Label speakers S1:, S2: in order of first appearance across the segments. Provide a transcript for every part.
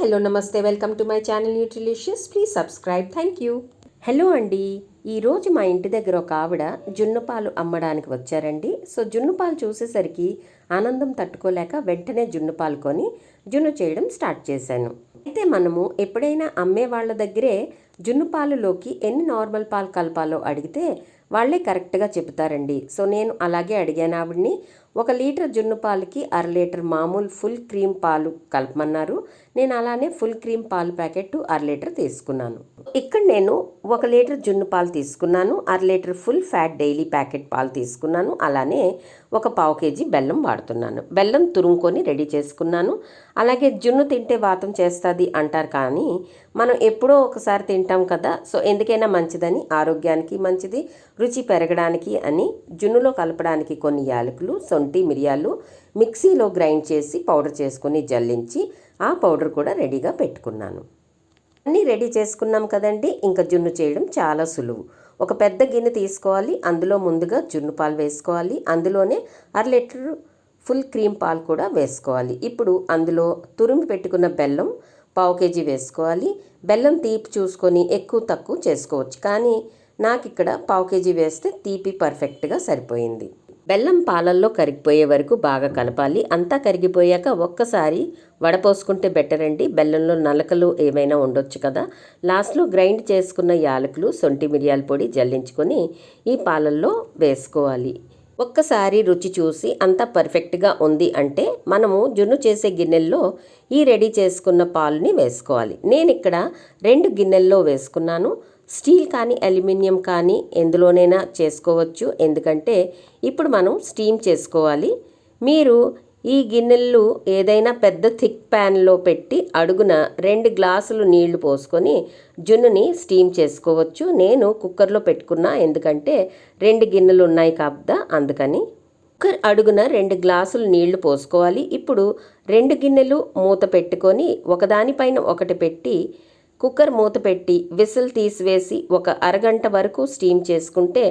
S1: Hello నమస్తే welcome to my channel Nutrilicious. Please subscribe. Thank you. Hello అండి ఈరోజు మా ఇంటి దగ్గర ఒక ఆవిడ జున్ను పాలు అమ్మడానికి వచ్చారండి. సో జున్ను పాలు చూసేసరికి ఆనందం తట్టుకోలేక వెంటనే జున్ను పాలు కొని జున్ను చేయడం స్టార్ట్ చేశాను. అయితే మనము ఎప్పుడైనా అమ్మే వాళ్ళ దగ్గరే జున్నుపాలులోకి ఎన్ని నార్మల్ పాలు కలపాలో అడిగితే వాళ్ళే కరెక్ట్గా చెబుతారండి. సో నేను అలాగే అడిగాను ఆవిడ్ని. ఒక లీటర్ జున్ను పాలకి అర లీటర్ మామూలు ఫుల్ క్రీమ్ పాలు కలపమన్నారు. నేను అలానే ఫుల్ క్రీమ్ పాలు ప్యాకెట్ అర లీటర్ తీసుకున్నాను. ఇక్కడ నేను ఒక లీటర్ జున్ను పాలు తీసుకున్నాను. అర litre full fat daily packet పాలు తీసుకున్నాను. అలానే ఒక పావు కేజీ బెల్లం వాడుతున్నాను. బెల్లం తురుముకొని రెడీ చేసుకున్నాను. అలాగే జున్ను తింటే వాతం చేస్తుంది అంటారు కానీ మనం ఎప్పుడో ఒకసారి తింటాం కదా సో ఎందుకైనా మంచిదని ఆరోగ్యానికి మంచిది రుచి పెరగడానికి అని జున్నులో కలపడానికి కొన్ని యాలకులు సో సొంటి మిరియాలు మిక్సీలో గ్రైండ్ చేసి పౌడర్ చేసుకుని జల్లించి ఆ పౌడర్ కూడా రెడీగా పెట్టుకున్నాను. అన్నీ రెడీ చేసుకున్నాం కదండి. ఇంకా జున్ను చేయడం చాలా సులువు. ఒక పెద్ద గిన్నె తీసుకోవాలి. అందులో ముందుగా జున్ను పాలు వేసుకోవాలి. అందులోనే అర లీటర్ ఫుల్ క్రీమ్ పాలు కూడా వేసుకోవాలి. ఇప్పుడు అందులో తురిమి పెట్టుకున్న బెల్లం పావు కేజీ వేసుకోవాలి. బెల్లం తీపి చూసుకొని ఎక్కువ తక్కువ చేసుకోవచ్చు. కానీ నాకు ఇక్కడ పావు కేజీ వేస్తే తీపి పర్ఫెక్ట్గా సరిపోయింది. బెల్లం పాలల్లో కరిగిపోయే వరకు బాగా కలపాలి. అంతా కరిగిపోయాక ఒక్కసారి వడపోసుకుంటే బెటర్ అండి. బెల్లంలో నలకలు ఏమైనా ఉండొచ్చు కదా. లాస్ట్లో గ్రైండ్ చేసుకున్న యాలకులు సొంటి మిరియాల పొడి జల్లించుకొని ఈ పాలల్లో వేసుకోవాలి. ఒక్కసారి రుచి చూసి అంతా పర్ఫెక్ట్గా ఉంది అంటే మనము జున్ను చేసే గిన్నెల్లో ఈ రెడీ చేసుకున్న పాలుని వేసుకోవాలి. నేను ఇక్కడ రెండు గిన్నెల్లో వేసుకున్నాను. స్టీల్ కానీ అల్యూమినియం కానీ ఎందులోనైనా చేసుకోవచ్చు. ఎందుకంటే ఇప్పుడు మనం స్టీమ్ చేసుకోవాలి. మీరు ఈ గిన్నెలు ఏదైనా పెద్ద థిక్ ప్యాన్లో పెట్టి అడుగున రెండు గ్లాసులు నీళ్ళు పోసుకొని జున్నుని స్టీమ్ చేసుకోవచ్చు. నేను కుక్కర్లో పెట్టుకున్నా ఎందుకంటే రెండు గిన్నెలు ఉన్నాయి కాబద్దా అందుకని. కుక్కర్ అడుగున రెండు గ్లాసులు నీళ్ళు పోసుకోవాలి. ఇప్పుడు రెండు గిన్నెలు మూత పెట్టుకొని ఒకదానిపైన ఒకటి పెట్టి కుక్కర్ మూత పెట్టి విసిల్ తీసివేసి ఒక అరగంట వరకు స్టీమ్ చేసుకుంటే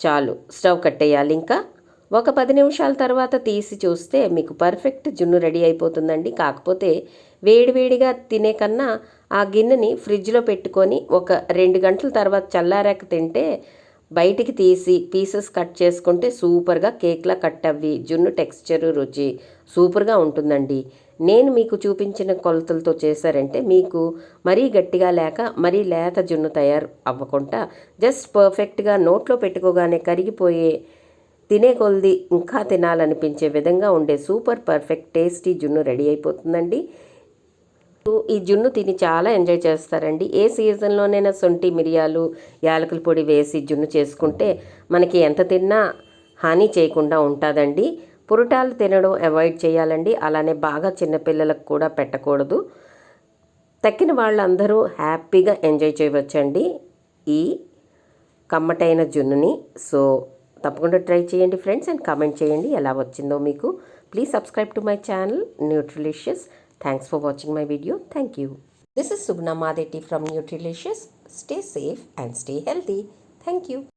S1: చాలు. స్టవ్ కట్టేయాలి ఇంకా. ఒక పది నిమిషాల తర్వాత తీసి చూస్తే మీకు పర్ఫెక్ట్ జున్ను రెడీ అయిపోతుందండి. కాకపోతే వేడివేడిగా తినే కన్నా ఆ గిన్నెని ఫ్రిడ్జ్లో పెట్టుకొని ఒక రెండు గంటల తర్వాత చల్లారాక తింటే బయటికి తీసి పీసెస్ కట్ చేసుకుంటే సూపర్గా కేక్లా కట్ అవ్వి. జున్ను టెక్స్చర్ రుచి సూపర్గా ఉంటుందండి. నేను మీకు చూపించిన కొలతలతో చేశారంటే మీకు మరీ గట్టిగా లేక మరీ లేత జున్ను తయారు అవ్వకుండా జస్ట్ పర్ఫెక్ట్గా నోట్లో పెట్టుకోగానే కరిగిపోయే తినే కొలది ఇంకా తినాలనిపించే విధంగా ఉండే సూపర్ పర్ఫెక్ట్ టేస్టీ జున్ను రెడీ అయిపోతుందండి. ఈ జున్ను తిని చాలా ఎంజాయ్ చేస్తారండి. ఏ సీజన్లోనైనా సొంటి మిరియాలు యాలకుల పొడి వేసి జున్ను చేసుకుంటే మనకి ఎంత తిన్నా హాని చేయకుండా ఉంటుందండి. పురటాలు తినడం అవాయిడ్ చేయాలండి. అలానే బాగా చిన్నపిల్లలకు కూడా పెట్టకూడదు. తక్కిన వాళ్ళందరూ హ్యాపీగా ఎంజాయ్ చేయవచ్చండి ఈ కమ్మటైన జున్నుని. సో తప్పకుండా ట్రై చేయండి ఫ్రెండ్స్ అండ్ కామెంట్ చేయండి ఎలా వచ్చిందో మీకు. Please subscribe to my channel Nutrilicious Thanks for watching my video. Thank you. This is Subhna Madeti from Nutrilicious. Stay safe and stay healthy. Thank you.